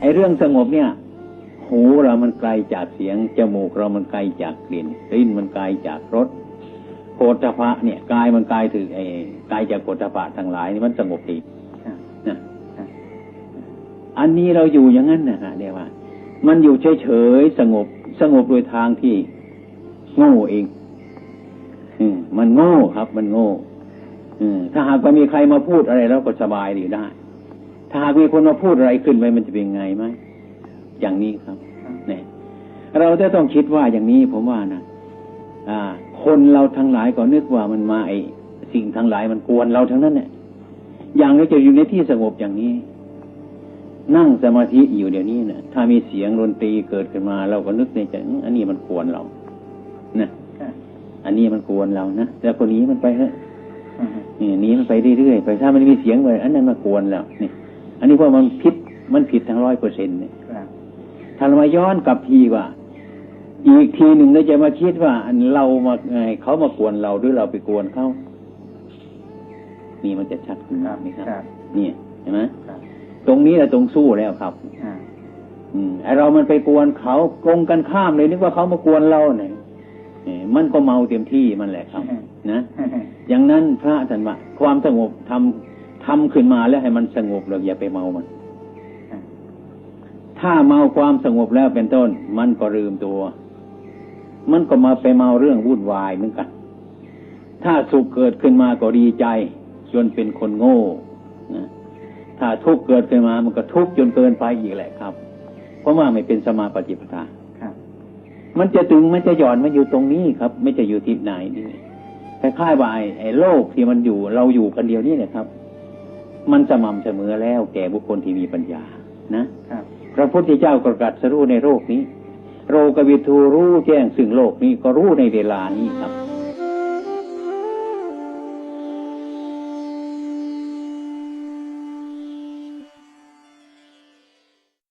ไอ้เรื่องสงบเนี่ย หูเรามันไกลจากเสียง จมูกเรามันไกลจากกลิ่นลิ้นมันไกลจากรสโผฏฐัพพะเนี่ยกายมันไกลถึงไอ้ไกลจากโผฏฐัพพะทั้งหลายนี่มันสงบดีครับนะครับอันนี้เราอยู่อย่างนั้นนะฮะเรียกว่า มันอยู่เฉยๆสงบสงบโดยทางที่โง่เองอืมมันโง่ครับ มันโง่ อืมถ้าหากว่ามีใครมาพูดอะไรแล้วก็สบายดีได้ ถ้าหากมีคนมาพูดอะไรขึ้นไปมันจะเป็นไงไหมอย่างนี้ครับเนี่ยเราจะต้องคิดว่าอย่างนี้ผมว่านะอ่า คนเราทั้งหลายก็นึกว่ามันมาไอสิ่งทั้งหลายมันกวนเราทั้งนั้นเนี่ยอย่างเราจะอยู่ในที่สงบอย่างนี้ นั่งสมาธิอยู่เดี๋ยวนี้นะถ้ามีเสียงดนตรีเกิดขึ้นมา เราก็นึกในใจอื้ออันนี้มันกวนเรานะครับอันนี้มันกวนเรานะแล้วคนนี้มันไปเถอะอืมนี่หนี้มันไปเรื่อยๆไปถ้ามันมีเสียงไปอันนั้นมากวนแล้วนี่ อันนี้เพราะมันผิดมันผิดทั้งร้อยเปอร์เซ็นต์เนี่ยครับถ้าเรามาย้อนกลับทีว่า อีกทีหนึ่งเราจะมาคิดว่าอันเรามาไงเขามากวนเราหรือเราไปกวนเขานี่มันจะชัดขึ้นครับไหมครับครับเนี่ยเห็นไหมครับตรงนี้แหละตรงสู้แล้วครับอ่าอืมไอเรามันไปกวนเขาตรงกันข้ามเลยนึกว่าเขามากวนเราเนี่ยเอ่อมันก็เมาเต็มที่มันแหละครับ นะอย่างนั้นพระท่านว่าความสงบทำ ทำขึ้นมาแล้วให้มันสงบเราอย่าไปเมามัน ถ้าเมาความสงบแล้วเป็นต้น มันก็ลืมตัว มันก็มาไปเมาเรื่องวุ่นวายเหมือนกัน ถ้าสุขเกิดขึ้นมาก็ดีใจ จนเป็นคนโง่นะถ้าทุกข์เกิดขึ้นมา มันก็ทุกข์จนเกินไปอีกแหละครับ เพราะว่าไม่เป็นสมาปฏิปทาครับมันจะตึงมันจะหย่อนมันอยู่ตรงนี้ครับ ไม่จะอยู่ที่ไหนนี่คล้ายๆว่าไอ้ไอ้โลกที่มันอยู่เราอยู่กันเดียวนี่นะครับ มันสม่ำเสมอแล้วแก่บุคคลที่มีปัญญานะครับพระพุทธเจ้าก็ตรัสรู้ในโลกนี้ โรกวิทูรู้แจ้งซึ่งโลกนี้ก็รู้ในเวลานี้ครับ